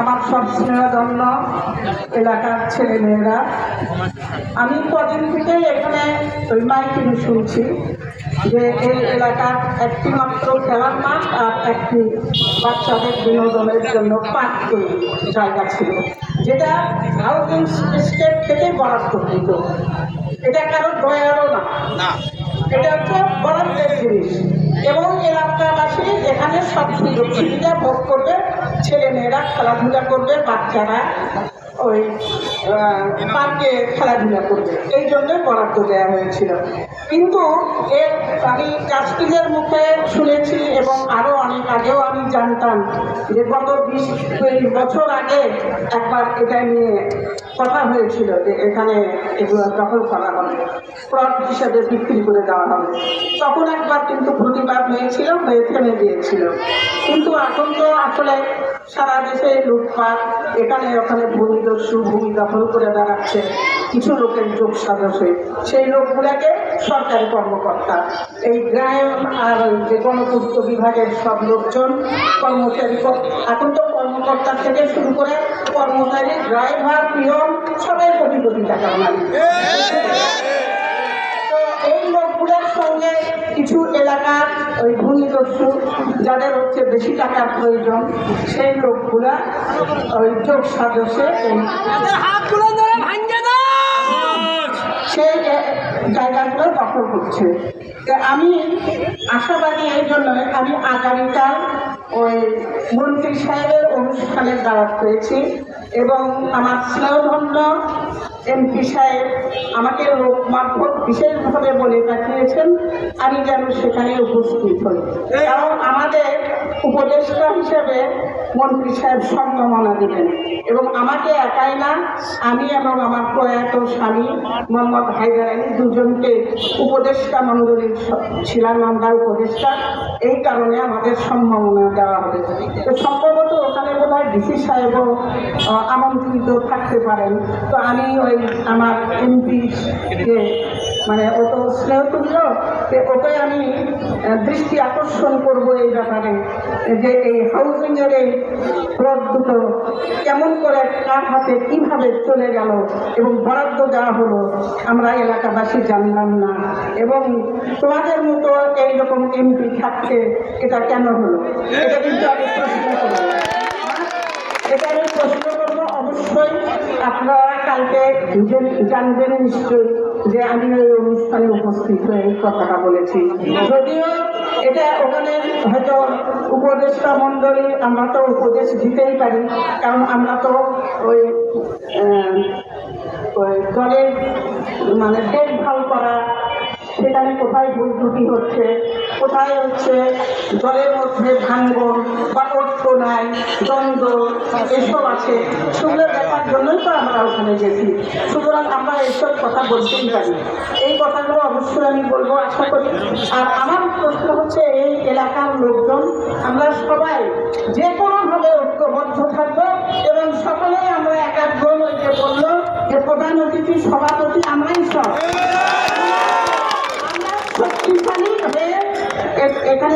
আমার সব স্নেহধন্য এলাকার ছেলে মেয়েরা আমি কদিন থেকে এখানে ওই মাইকিং শুনছি যে এই এলাকার একটি মাত্র খেলার মাঠ আর একটি বাচ্চাদের বিনোদনের জন্য পার্ক জায়গা ছিল যেটা হাউজিং স্টেট থেকে বরাদ্দ এটা কারোর দয়ারও না। এখানে সব সুযোগ সুবিধা ভোগ করবে। ছেলে মেয়েরা খেলাধুলা করবে, বাচ্চারা ওই পার্কে খেলাধুলা করবে। এই জন্য বরাদ্দ দেওয়া হয়েছিল। কিন্তু এর, আমি ট্রাস্টিদের মুখে শুনেছি এবং আরও অনেক আগেও আমি জানতাম যে গত বিশ বছর আগে একবার এটা নিয়ে কথা হয়েছিল যে এখানে এগুলো দখল করা হবে, প্লট হিসাবে বিক্রি করে দেওয়া হবে। তখন একবার কিন্তু প্রতিবাদ হয়েছিল হয়ে থেমে গিয়েছিল কিন্তু এখন তো আসলে সারা দেশে লুটপাট, এখানে ওখানে ভূমিদস্যু ভূমি দখল করে দাঁড়াচ্ছে কিছু লোকের যোগ সাজসে। সেই লোকগুলাকে সরকারি কর্মকর্তা, এই গ্রাম আর যে গণপূর্ত বিভাগের সব লোকজন কর্মচারী এখন তো কর্মকর্তা থেকে শুরু করে কর্মচারী, ড্রাইভার, পিয়ন, সবাই কোটি কোটি টাকার মালিক। তো এই লোকগুলোর সঙ্গে কিছু এলাকার ওই ভূমিদস্যু যাদের হচ্ছে বেশি টাকার প্রয়োজন সেই লোকগুলা ওই চোখ সাজসে এই সেই জায়গাগুলো দখল করছে। আমি আশাবাদী জন্য আমি আগামীকাল ওই মন্ত্রী সাহেবের অনুষ্ঠানের দাওয়াত পেয়েছি এবং আমার স্নেহধন্য এমপি সাহেব আমাকে লোক মারফত বিশেষভাবে বলে পাঠিয়েছেন, আমি যেন সেখানে উপস্থিত হই। কারণ আমাদের উপদেষ্টা হিসেবে মন্ত্রী সাহেব সম্মাননা দেবেন এবং আমাকে একাই না, আমি এবং আমার প্রয়াত স্বামী মোহাম্মদ হায়দার আলী দুজনকে উপদেষ্টা মণ্ডলীর স- ছিলাম, আমরা উপদেষ্টা। এই কারণে আমাদের সম্মাননা দেওয়া হবে তো সম্ভবত ওখানে বোধ হয় ডিসি সাহেবও আমন্ত্রিত থাকতে পারেন। তো আমি ওই আমার এমপিকে মানে ও তো স্নেহ তুল্য ওকে আমি দৃষ্টি আকর্ষণ করব এই ব্যাপারে, যে এই হাউজিং এর এই প্লট দুটো কেমন করে কার হাতে কীভাবে চলে গেল এবং বরাদ্দ দেওয়া হলো, আমরা এলাকাবাসী জানলাম না। এবং তোমাদের মতো এইরকম এমপি থাকতে এটা কেন হলো? এটা কিন্তু আমি প্রশ্ন করব। এটা আমি প্রশ্ন করব অবশ্যই। আপনারা কালকে জানবেন নিশ্চয়ই যে আমি ওই অনুষ্ঠানে উপস্থিত হয়ে এই কথাটা বলেছি। যদিও এটা ওখানে হয়তো উপদেষ্টা মণ্ডলী, আমরা তো উপদেশ দিতেই পারি, কারণ আমরা তো ওই দলের মানে দেখভাল করা কোথায় ভুল ত্রুটি হচ্ছে? কোথায় হচ্ছে? জলের মধ্যে ভাঙ্গন বা ঐক্য নাই, দ্বন্দ্ব, এসব আছে। সেগুলো দেখার জন্যই তো আমরা ওখানে গেছি। সুতরাং আমরা এইসব কথা বলতেই পারি। এই কথাগুলো অবশ্যই আমি বলব, আশা করি। আর আমার প্রশ্ন হচ্ছে, এই এলাকার লোকজন, আমরা সবাই যে কোনোভাবে ঐক্যবদ্ধ থাকব এবং সকলেই আমরা ওই যে বলল যে প্রধান অতিথি সভাপতি